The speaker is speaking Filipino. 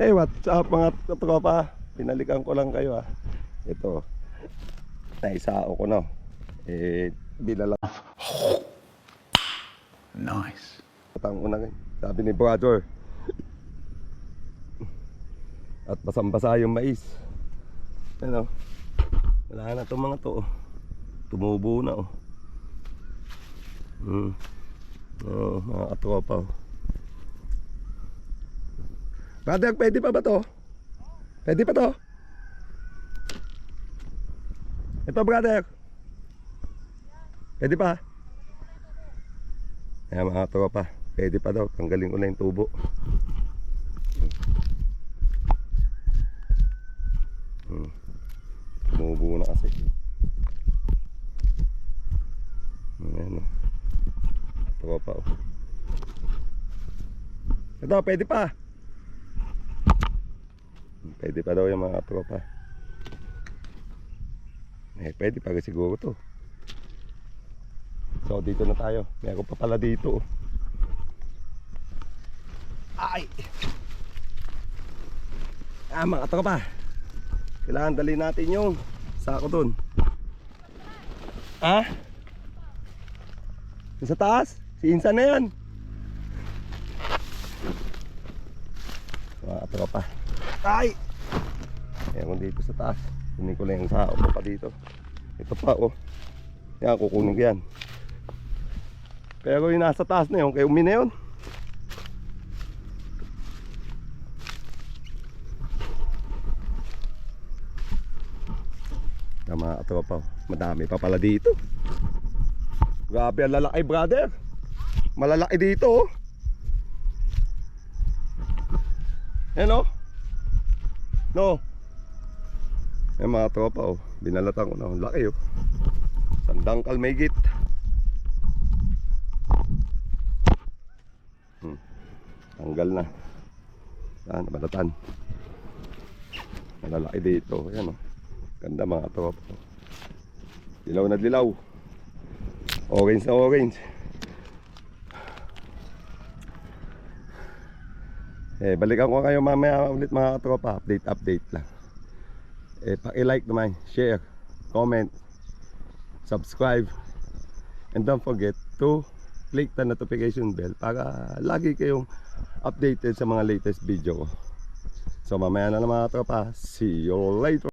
Hey, what's up mga tropa? Pinalikan ko lang kayo ah. Ito. Naisao ko na. Eh, bilala. Nice. Tang una ngayon. Sabi ni brother. At basang-basa yung mais. Ano? Wala na itong mga to. oh. Tumubo na oh. Hmm. Oo, mga katropa oh. Brother, pwede pa ba to? Pwede pa to? Ito brother. Pwede pa? Ayan mga tropa, pwede pa daw, tanggalin ko na yung tubo. Hmm. Tumubo na kasi. Ayan o. Tropa o. Ito, pwede pa. Pwede pa daw yung mga tropa. Eh, pwede pa siguro to. So dito na tayo. Meron pa pala dito. oh. Ay! Ah mga tropa. Kailangan dali natin yung sako dun. Ah? Sa taas? Si Insan na yan. Mga tropa. Ay! Meron dito sa taas. Kunin ko lang yung sako ko pa dito. Ito pa oh. Yan, kukunin ko yan. Pero yung nasa taas na yun, kay umi na yun. Yung mga tropa, madami pa pala dito. Grabe ang lalaki brother. Malalaki dito oh. Yan oh. No. Yung mga tropa oh, binalatan ko na. Ang Laki oh. Sandang kalmegit. Hmm. Tanggal na. Yan, balatan. Malalaki dito. Ayan o. Ganda mga trop. Dilaw na dilaw. Orange na orange. Eh, balikan ko kayo mamaya ulit mga tropa. Update, update lang. Eh, paki-like naman, share, comment, subscribe, and don't forget to click the notification bell para lagi kayong updated sa mga latest video ko. So mamaya na lang mga tropa. See you later.